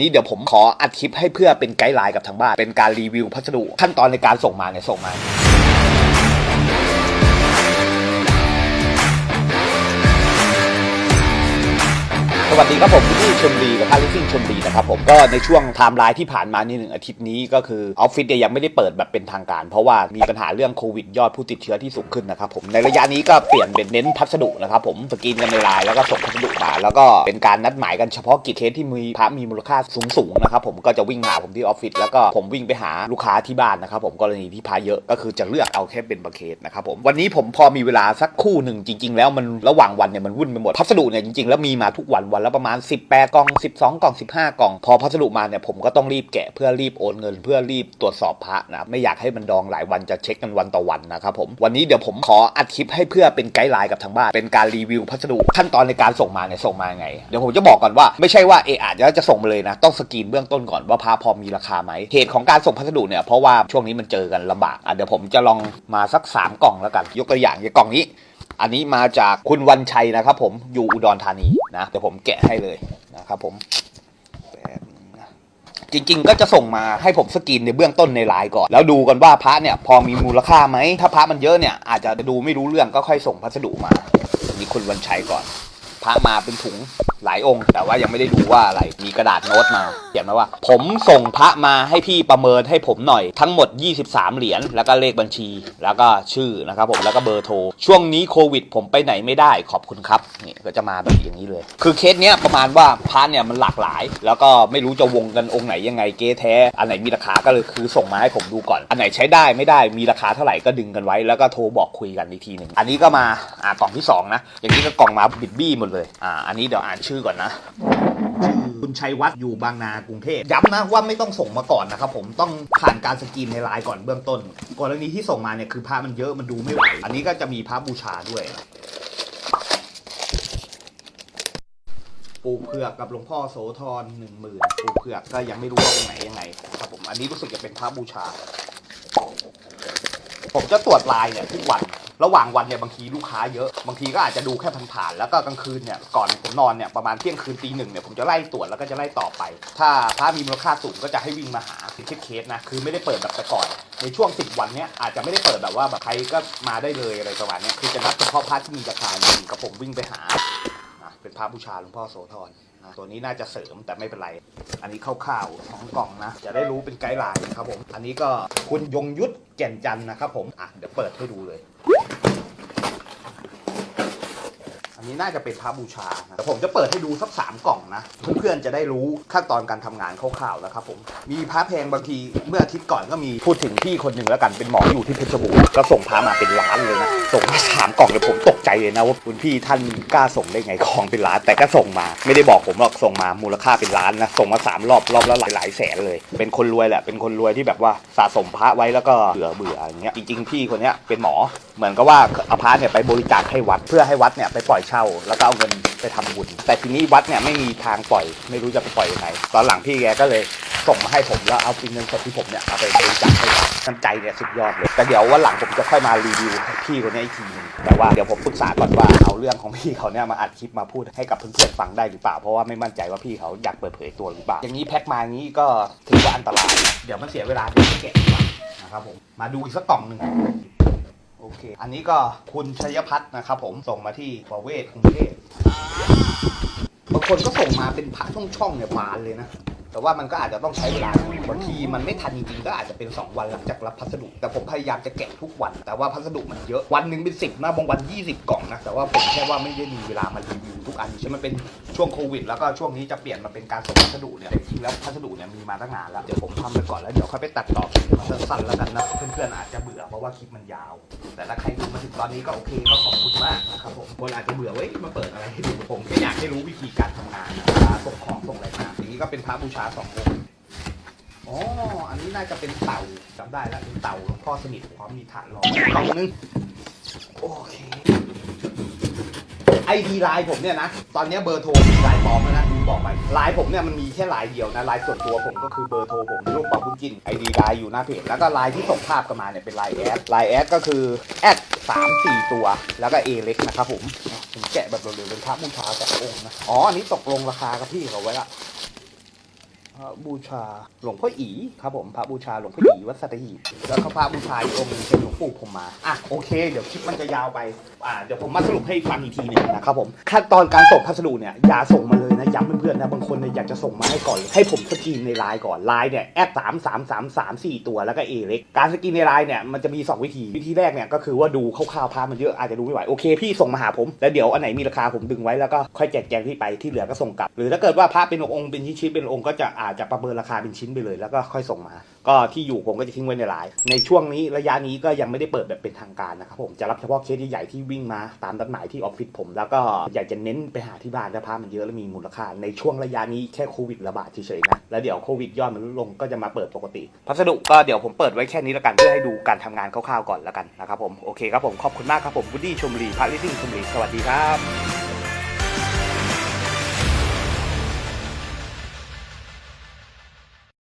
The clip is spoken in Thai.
นี้เดี๋ยวผมขออัดคลิปให้เพื่อเป็นไกด์ไลน์กับทางบ้าน เป็นการรีวิวพัสดุขั้นตอนในการส่งมาเนี่ยส่งมา วัสดีครับผมที่ชมรีกับพาริซิ่งชมรีนะครับผมก็ในช่วงไทม์ไลน์ที่ผ่านมานี่หนึ่งอาทิตย์นี้ก็คือออฟฟิศเนี่ยยังไม่ได้เปิดแบบเป็นทางการ เพราะว่ามีปัญหาเรื่องโควิดยอดผู้ติดเชื้อที่สูงขึ้นนะครับผมในระยะนี้ก็เปลี่ยนเป็นเน้นพัสดุนะครับผมสกรีนกันในไลน์แล้วก็ส่งพัสดุมาแล้วก็เป็นการนัดหมายกันเฉพาะกิจเคสที่มีพระมีมูลค่าสูงสูงๆนะครับผมก็จะวิ่งหาผมที่ออฟฟิศแล้วก็ผมวิ่งไปหาลูกค้าที่บ้านนะครับผมกรณีที่พระเยอะก็คือจะเลือกเอาแค่เป็นบางเคสนะครับผมวันนี้ผมพอมีเวลาสักคู่หนึ่งจริง ๆ แล้วมันระหว่างวันเนี่ยมันวุ่นไปหมดพัสดุเนี่ยจริงๆแล้วมีมาทุกวันวันละประมาณ 18 กล่อง 12 กล่อง 15 กล่อง พอพัสดุมาเนี่ยผมก็ต้องรีบแกะเพื่อรีบโอนเงิน เพื่อรีบตรวจสอบพระนะไม่อยากให้มันดองหลายวันจะเช็คกันวันต่อวันนะครับผมวันนี้เดี๋ยวผมขออัดคลิปให้เพื่อเป็นไกด์ไลน์กับทางบ้านเป็นการรีวิวพัสดุขั้นตอนในการส่งมาเนี่ยส่งมาไง เดี๋ยวผมจะบอกก่อนว่าไม่ใช่ว่าเอออาจจะจะส่งมาเลยนะต้องสกรีนเบื้องต้นก่อนว่าพระพอมีราคาไหมเหตุของการส่งพัสดุเนี่ยเพราะว่าช่วงนี้มันเจอกันลำบากอะเดี๋ยวผมจะลองมาสักสามกล่องแล้วกัน ยกตัวอย่างอย่างกล่องนี้ อันนี้มาจากคุณวันชัยนะครับผมอยู่อุดรธานีนะเดี๋ยวผมแกะให้เลยนะครับผมจริงๆ ก็จะส่งมาให้ผมสกรีนในเบื้องต้นในไลน์ก่อน แล้วดูกันว่าพระเนี่ยพอมีมูลค่าไหม ถ้าพระมันเยอะเนี่ยอาจจะดูไม่รู้เรื่องก็ค่อยส่งพัสดุมา มีคุณวันชัยก่อน พระมาเป็นถุงหลายองค์ แต่ว่ายังไม่ได้ดูว่าอะไรมีกระดาษโน้ตมาเขียนมาว่า ผมส่งพระมาให้พี่ประเมินให้ผมหน่อยทั้งหมด 23 เหรียญแล้วก็เลขบัญชี แล้วก็ชื่อนะครับผมแล้วก็เบอร์โทรช่วงนี้โควิด ผมไปไหนไม่ได้ขอบคุณครับนี่ก็จะมาแบบอย่างนี้เลย คือเคสเนี้ยประมาณว่าพระเนี่ยมันหลากหลาย แล้วก็ไม่รู้จะวงกันองค์ไหนยังไงเก๊แท้ อันไหนมีราคาก็เลยคือส่งมาให้ผมดูก่อน อันไหนใช้ได้ไม่ได้มีราคาเท่าไหร่ก็ดึงกันไว้ แล้วก็โทรบอกคุยกันอีกทีหนึ่งอันนี้ก็มาอ่ากล่องที่สองนะอย่างนี้ก็กล่องมาบิดบี้หมดเลย อ่า อันนี้เดี๋ยวอ่านชื่อก่อนนะคุณชัยวัฒน์อยู่บางนากรุงเทพ ย้ำนะว่าไม่ต้องส่งมาก่อนนะครับผมต้องผ่านการสกรีนในไลน์ก่อนเบื้องต้น กรณีที่ส่งมาเนี่ยคือพระมันเยอะมันดูไม่ไหว อันนี้ก็จะมีพระบูชาด้วย ปูเผือกกับหลวงพ่อโสธรหนึ่งหมื่นปูเผือกก็ยังไม่รู้ว่าองค์ไหนยังไงนะครับผม อันนี้รู้สึกจะเป็นพระบูชา ผมจะตรวจลายเนี่ยทุกวัน ระหว่างวันเนี่ยบางทีลูกค้าเยอะ บางทีก็อาจจะดูแค่ผ่านๆแล้วก็กลางคืนเนี่ยก่อนผมนอนเนี่ยประมาณเที่ยงคืนตีหนึ่งเนี่ยผมจะไล่ตรวจแล้วก็จะไล่ต่อไป ถ้าพระมีมูลค่าสูงก็จะให้วิ่งมาหาเป็นเคสๆนะคือไม่ได้เปิดแบบแต่ก่อน ในช่วง 10 วันเนี้ยอาจจะไม่ได้เปิดแบบว่าแบบใครก็มาได้เลยอะไรประมาณเนี้ยคือจะนัดเฉพาะพระที่มีราคาจริงกับผมวิ่งไปหานะเป็นพระบูชาหลวงพ่อโสธรนะตัวนี้น่าจะเสริมแต่ไม่เป็นไร อันนี้คร่าวๆสองกล่องนะ จะได้รู้เป็นไกด์ไลน์นะครับผม อันนี้ก็คุณยงยุทธแก่นจันนะครับผม อะ เดี๋ยวเปิดให้ดูเลย อันนี้น่าจะเป็นพระบูชานะแต่ผมจะเปิดให้ดูสักสามกล่องนะเพื่อนๆจะได้รู้ขั้นตอนการทำงานคร่าวๆนะครับผมมีพระแพงบางทีเมื่ออาทิตย์ก่อนก็มีพูดถึงพี่คนหนึ่งแล้วกันเป็นหมออยู่ที่เพชรบูรณ์ก็ส่งพระมาเป็นล้านเลยนะส่งมาสามกล่องเดี๋ยผมตกใจเลยนะว่าคุณพี่ท่านกล้าส่งได้ไงของเป็นล้าน แต่ก็ส่งมา ไม่ได้บอกผมหรอกส่งมามูลค่าเป็นล้านนะส่งมาสามรอบรอบละหลายหลายแสนเลย เป็นคนรวยแหละเป็นคนรวยที่แบบว่าสะสมพระไว้แล้วก็เบื่อเบื่ออย่างเงี้ยจริงๆพี่คนเนี้ยเป็นหมอเหมือนกับว่าเอาพระเนี่ยไปบริจาคให้วัดเพื่อให้วัดเนี่ยไปปล่อยเช่า แล้วก็เอาเงินไปทำบุญ แต่ทีนี้วัดเนี่ยไม่มีทางปล่อย ไม่รู้จะไปปล่อยยังไง ตอนหลังพี่แกก็เลยส่งมาให้ผมแล้วเอาเป็นเงินสดที่ผมเนี่ยเอาไปบริจาคให้วัดน้ำใจเนี่ยสุดยอดเลย แต่เดี๋ยววันหลังผมจะค่อยมารีวิวพี่คนนี้อีกทีนึงแต่ว่าเดี๋ยวผมปรึกษาก่อนว่าเอาเรื่องของพี่เขาเนี่ยมาอัดคลิปมาพูดให้กับเพื่อนๆฟังได้หรือเปล่า เพราะว่าไม่มั่นใจว่าพี่เขาอยากเปิดเผยตัวหรือเปล่า อย่างนี้แพ็คมาอย่างนี้ก็ถือว่าอันตรายนะเดี๋ยวมันเสียเวลาเดี๋ยวจะแกะดีกว่านะครับผม มาดูอีกสักกล่องหนึ่ง เค อันนี้ก็คุณชัยพัฒน์นะครับผมส่งมาที่ประเวศกรุงเทพบางคนก็ส่งมาเป็นพระช่องๆเนี่ยบานเลยนะแต่ว่ามันก็อาจจะต้องใช้เวลาบางทีมันไม่ทันจริงๆก็อาจจะเป็น 2 วันหลังจากรับพัสดุ แต่ผมพยายามจะแกะทุกวัน แต่ว่าพัสดุมันเยอะวันหนึ่งเป็นสิบนะบางวัน 20 กล่องนะแต่ว่าผมแค่ว่าไม่ได้มีเวลามารีวิวทุกอันใช่ไหมมันเป็นช่วงโควิด แล้วก็ช่วงนี้จะเปลี่ยนมาเป็นการส่งพัสดุเนี่ยจริงๆแล้วพัสดุเนี่ยมีมาตั้งนานแล้วเดี๋ยวผมทำไปก่อนแล้วเดี๋ยวค่อยไปตัดต่อคลิปมันสั้นๆแล้วกันนะเพื่อนๆอาจจะ ว่าคลิปมันยาว แต่ถ้าใครดูมาถึงตอนนี้ก็โอเคก็ขอบคุณมากนะครับผมคนอาจจะเบื่อเว้ยมาเปิดอะไรให้ดูผมแค่อยากให้รู้วิธีการทำงานนะเวลาส่งของส่งอะไรมาอย่างนี้ก็เป็นพระบูชาสององค์อ๋อ อันนี้น่าจะเป็นเต่าจำได้แล้วเป็นเต่าหลวงพ่อสนิทพร้อมมีฐานรองกล่องนึงโอเค ไอดีไลน์ผมเนี่ยนะ ตอนนี้เบอร์โทรมีไลน์ปลอมแล้วนะดูบอกไปไลน์ผมเนี่ยมันมีแค่ไลน์เดียวนะไลน์ส่วนตัวผมก็คือเบอร์โทรผมรูปปอบุญจินไอดีไลน์อยู่หน้าเพจแล้วก็ไลน์ที่ส่งภาพกันมาเนี่ยเป็นไลน์แอดไลน์แอดก็คือแอดสามสี่ตัว แล้วก็เอเล็กนะครับผมผมแกะแบบเร็วๆเป็นพระบูชาแต่องค์นะอ๋ออันนี้ตกลงราคากับพี่เขาไว้ละ ระบูชาหลวงพ่ออีครับผมพระบูชาหลวงพ่ออีวัดสัตหีบแล้วก็พระบูชาอีกองค์หนึ่งเป็นหลวงปู่ผมมาอะโอเค เดี๋ยวคลิปมันจะยาวไปอ่าเดี๋ยวผมมาสรุปให้ฟังอีกทีหนึงนะครับผมขั้นตอนการส่งพัสดุเนี่ยอย่าส่งมาเลยนะย้ำเพื่อนๆนะบางคนเนี่ยอยากจะส่งมาให้ก่อนเลยให้ผมสกรีนในไลน์ก่อนไลน์เนี่ยแอดสามสามสามสามสี่ตัวแล้วก็เอเล็กการสกรีนในไลน์เนี่ยมันจะมีสองวิธีวิธีแรกเนี่ยก็คือว่าดูคร่าวๆภาพมันเยอะอาจจะดูไม่ไหวโอเคพี่ส่งมาหาผมแล้วเดี๋ยวอันไหนมีราคาผมดึงไว้แล้วก็ค่อยแจกแจงที่ไปที่เหลือก็ส่งกลับ หรือถ้าเกิดว่าพระเป็นองค์เป็นชิ้นๆเป็นองค์ก็จะอาจจะประเมินราคาเป็นชิ้นไปเลย แล้วก็ค่อยส่งมา ก็ที่อยู่ผมก็จะทิ้งไว้ในไลน์ในช่วงนี้ระยะนี้ก็ยังไม่ได้เปิดแบบเป็นทางการนะครับผมจะรับเฉพาะเคสใหญ่ๆที่วิ่งมาตามนัดหมายที่ออฟฟิศผม แล้วก็อยากจะเน้นไปหาที่บ้านแล้วพระมันเยอะและมีมูลค่า ในช่วงระยะนี้แค่โควิดระบาดเฉยๆนะแล้วเดี๋ยวโควิดยอดมันลดลงก็จะมาเปิดปกติพัสดุก็เดี๋ยวผมเปิดไว้แค่นี้แล้วกันเพื่อให้ดูการทำงานคร่าวๆก่อนแล้วกันนะครับผมโอเคครับผมขอบคุณมากครับผมวูดดี้ชมรีพาริซิ่งชมรีสวัสดีครับ